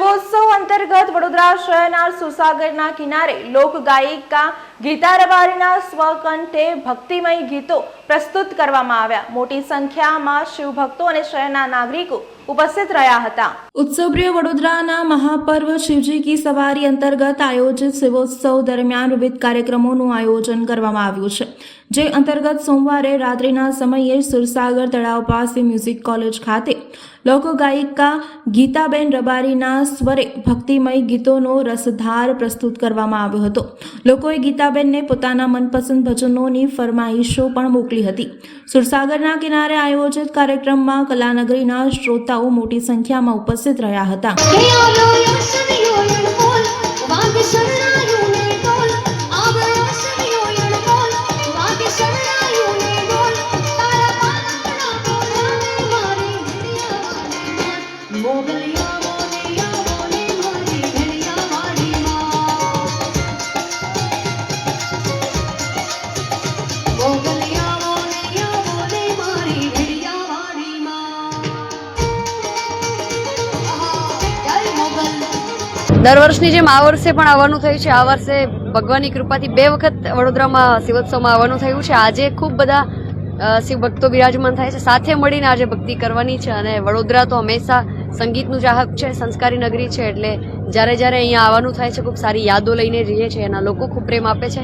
શિવોત્સવ અંતર્ગત વડોદરા શહેરના સુસાગરના કિનારે લોક ગાયિકા ગીતા રબારીના સ્વકંઠે ભક્તિમય ગીતો પ્રસ્તુત કરવામાં આવ્યા. મોટી સંખ્યામાં શિવભક્તો અને શહેરના નાગરિકો ઉપસ્થિત રહ્યા હતા. ઉત્સવપ્રિય વડોદરાના મહાપર્વ શિવજી કી સવારી અંતર્ગત આયોજિત શિવોત્સવ દરમિયાન વિવિધ કાર્યક્રમોનું આયોજન કરવામાં આવ્યું છે. જે અંતર્ગત સોમવારે રાત્રિના સમયે સુરસાગર તળાવ પાસે મ્યુઝિક કોલેજ ખાતે લોકગાયિકા ગીતાબેન રબારીના સ્વરે ભક્તિમય ગીતોનો રસધાર પ્રસ્તુત કરવામાં આવ્યો હતો. લોકોએ ગીતાબેનને પોતાના મનપસંદ ભજનોની ફરમાઈશો પણ મોકલી હતી. સુરસાગરના કિનારે આયોજિત કાર્યક્રમમાં કલાનગરીના શ્રોતાઓ મોટી સંખ્યામાં ઉપસ્થિત રહ્યા હતા. મોગલિયા દર વર્ષની જેમ આ વર્ષે પણ આવવાનું થયું છે. આ વર્ષે ભગવાનની કૃપાથી બે વખત વડોદરામાં શિવોત્સવમાં આવવાનું થયું છે. આજે ખૂબ બધા શિવ ભક્તો બિરાજમાન થાય છે. સાથે મળીને આજે ભક્તિ કરવાની છે અને વડોદરા તો હંમેશા સંગીતનું ચાહક છે સંસ્કારી નગરી છે એટલે જ્યારે જ્યારે અહીંયા આવવાનું થાય છે ખૂબ સારી યાદો લઈને રહીએ છીએ. એના લોકો ખૂબ પ્રેમ આપે છે.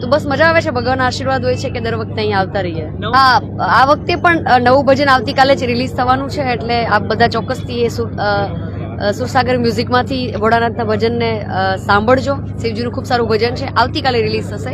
તો બસ મજા આવે છે. ભગવાન આશીર્વાદ હોય છે કે દર વખતે અહીંયા આવતા રહીએ. હા આ વખતે પણ નવું ભજન આવતીકાલે જ રિલીઝ થવાનું છે એટલે આપ બધા ચોક્કસથી એ અ, સુરસાગર મ્યુઝિકમાંથી ભોળાનાથના ભજનને સાંભળજો. શિવજીનું ખૂબ સારું ભજન છે. આવતીકાલે રિલીઝ થશે.